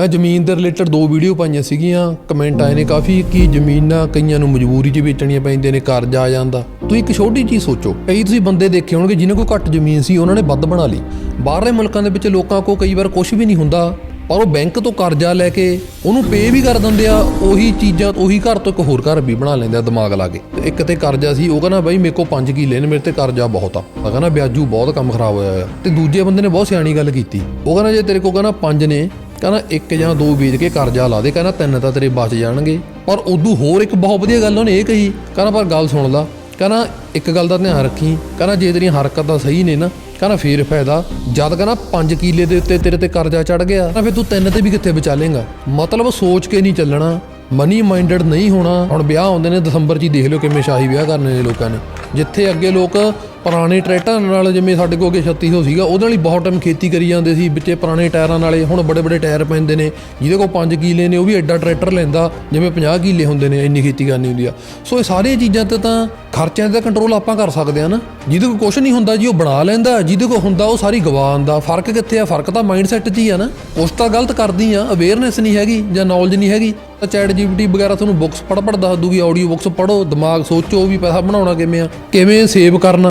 ਮੈਂ ਜ਼ਮੀਨ ਦੇ ਰਿਲੇਟਡ ਦੋ ਵੀਡੀਓ ਪਾਈਆਂ ਸੀਗੀਆਂ ਕਮੈਂਟ ਆਏ ਨੇ ਕਾਫੀ ਕਿ ਜ਼ਮੀਨਾਂ ਕਈਆਂ ਨੂੰ ਮਜਬੂਰੀ 'ਚ ਵੇਚਣੀਆਂ ਪੈਂਦੀਆਂ ਨੇ, ਕਰਜ਼ਾ ਆ ਜਾਂਦਾ। ਤੁਸੀਂ ਇੱਕ ਛੋਟੀ ਚੀਜ਼ ਸੋਚੋ, ਕਈ ਤੁਸੀਂ ਬੰਦੇ ਦੇਖੇ ਹੋਣਗੇ ਜਿਨ੍ਹਾਂ ਕੋਲ ਘੱਟ ਜ਼ਮੀਨ ਸੀ, ਉਹਨਾਂ ਨੇ ਵੱਧ ਬਣਾ ਲਈ। ਬਾਹਰਲੇ ਮੁਲਕਾਂ ਦੇ ਵਿੱਚ ਲੋਕਾਂ ਕੋਲ ਕਈ ਵਾਰ ਕੁਝ ਵੀ ਨਹੀਂ ਹੁੰਦਾ, ਪਰ ਉਹ ਬੈਂਕ ਤੋਂ ਕਰਜ਼ਾ ਲੈ ਕੇ ਉਹਨੂੰ ਪੇ ਵੀ ਕਰ ਦਿੰਦੇ ਆ, ਉਹੀ ਚੀਜ਼ਾਂ, ਉਹੀ ਘਰ ਤੋਂ ਇੱਕ ਹੋਰ ਘਰ ਵੀ ਬਣਾ ਲੈਂਦੇ ਆ ਦਿਮਾਗ ਲਾ ਕੇ। ਤੇ ਇੱਕ ਤੇ ਕਰਜ਼ਾ ਸੀ, ਉਹ ਕਹਿੰਦਾ ਬਾਈ ਮੇਰੇ ਕੋਲ 5 ਕਿੱਲੇ ਨੇ, ਮੇਰੇ ਤੇ ਕਰਜ਼ਾ ਬਹੁਤ ਆ। ਮੈਂ ਕਹਿੰਦਾ, ਵਿਆਜੂ, ਬਹੁਤ ਕੰਮ ਖਰਾਬ ਹੋਇਆ ਆ ਤੇ ਦੂਜੇ ਬੰਦੇ ਨੇ ਬਹੁਤ ਸਿਆਣੀ ਗੱਲ ਕੀਤੀ। ਉਹ ਕਹਿੰਦਾ, ਜੇ ਤੇਰੇ ਕੋਲ ਕਹਿੰਦਾ 5 ਨੇ ਕਹਿੰਦਾ ਇੱਕ ਜਾਂ ਦੋ ਵੇਚ ਕੇ ਕਰਜ਼ਾ ਲਾ ਦੇ, ਕਹਿੰਦਾ ਤਿੰਨ ਤਾਂ ਤੇਰੇ ਬਚ ਜਾਣਗੇ। ਪਰ ਉਦੋਂ ਹੋਰ ਇੱਕ ਬਹੁਤ ਵਧੀਆ ਗੱਲ ਉਹਨੇ ਇਹ ਕਹੀ, ਕਹਿੰਦਾ ਪਰ ਗੱਲ ਸੁਣ ਲਾ, ਕਹਿੰਦਾ ਇੱਕ ਗੱਲ ਦਾ ਧਿਆਨ ਰੱਖੀ, ਕਹਿੰਦਾ ਜੇ ਤੇਰੀਆਂ ਹਰਕਤਾਂ ਸਹੀ ਨੇ ਨਾ, ਕਹਿੰਦਾ ਫੇਰ ਫਾਇਦਾ। ਜਦ ਕਹਿੰਦਾ 5 ਕਿੱਲੇ ਦੇ ਉੱਤੇ ਤੇਰੇ ਤੇ ਕਰਜ਼ਾ ਚੜ ਗਿਆ ਤਾਂ ਫਿਰ ਤੂੰ ਤਿੰਨ ਤੇ ਵੀ ਕਿੱਥੇ ਬਚਾ ਲੇਗਾ ਮਤਲਬ ਸੋਚ ਕੇ ਨਹੀਂ ਚੱਲਣਾ ਮਨੀ ਮਾਈਂਡਡ ਨਹੀਂ ਹੋਣਾ। ਹੁਣ ਵਿਆਹ ਆਉਂਦੇ ਨੇ, ਦਸੰਬਰ 'ਚ ਹੀ ਦੇਖ ਲਿਓ ਕਿਵੇਂ ਸ਼ਾਹੀ ਵਿਆਹ ਕਰਨੇ ਨੇ ਲੋਕਾਂ ਨੇ। ਜਿੱਥੇ ਅੱਗੇ ਲੋਕ ਪੁਰਾਣੇ ਟਰੈਕਟਰਾਂ ਨਾਲ ਜਿਵੇਂ ਸਾਡੇ ਕੋਲ ਅੱਗੇ 3600 ਸੀਗਾ, ਉਹਦੇ ਨਾਲ ਹੀ ਬਹੁਤ ਟਾਈਮ ਖੇਤੀ ਕਰੀ ਜਾਂਦੇ ਸੀ, ਵਿੱਚੇ ਪੁਰਾਣੇ ਟਾਇਰਾਂ ਨਾਲੇ ਹੁਣ ਬੜੇ ਬੜੇ ਟਾਇਰ ਪੈਂਦੇ ਨੇ, ਜਿਹਦੇ ਕੋਲ 5 ਕਿਲੇ ਨੇ, ਉਹ ਵੀ ਐਡਾ ਟਰੈਕਟਰ ਲੈਂਦਾ, ਜਿਵੇਂ 50 ਕਿਲੇ ਹੁੰਦੇ ਨੇ, ਇੰਨੀ ਖੇਤੀ ਕਰਨੀ ਹੁੰਦੀ ਆ। ਸੋ ਇਹ ਸਾਰੀਆਂ ਚੀਜ਼ਾਂ ਤੇ ਤਾਂ ਖਰਚਿਆਂ ਦਾ ਕੰਟਰੋਲ ਆਪਾਂ ਕਰ ਸਕਦੇ ਆ ਨਾ। ਜਿਹਦੇ ਕੋਲ ਕੁਝ ਨਹੀਂ ਹੁੰਦਾ ਜੀ, ਉਹ ਬਣਾ ਲੈਂਦਾ, ਜਿਹਦੇ ਕੋਲ ਹੁੰਦਾ ਉਹ ਸਾਰੀ ਗਵਾਉਂਦਾ ਫ਼ਰਕ ਕਿੱਥੇ ਆ? ਫ਼ਰਕ ਤਾਂ ਮਾਈਂਡਸੈਟ 'ਚ ਹੀ ਆ ਨਾ। ਉਸ ਤਾਂ ਗਲਤ ਕਰਦੀ ਆ ਅਵੇਅਰਨੈਸ ਨਹੀਂ ਹੈਗੀ ਜਾਂ ਨੌਲੇਜ ਨਹੀਂ ਹੈਗੀ। ਤਾਂ ਚੈਟ ਜੀਪੀਟੀ ਵਗੈਰਾ ਤੁਹਾਨੂੰ ਬੁੱਕਸ ਪੜ੍ਹ ਪੜ੍ਹ ਦੱਸ ਦੂਗੀ ਆਡੀਓ ਬੁੱਕਸ ਪੜ੍ਹੋ, ਦਿਮਾਗ ਸੋਚੋ ਵੀ ਪੈਸਾ ਬਣਾਉਣਾ ਕਿਵੇਂ ਆ। ਕਿਵੇਂ ਸੇਵ ਕਰਨਾ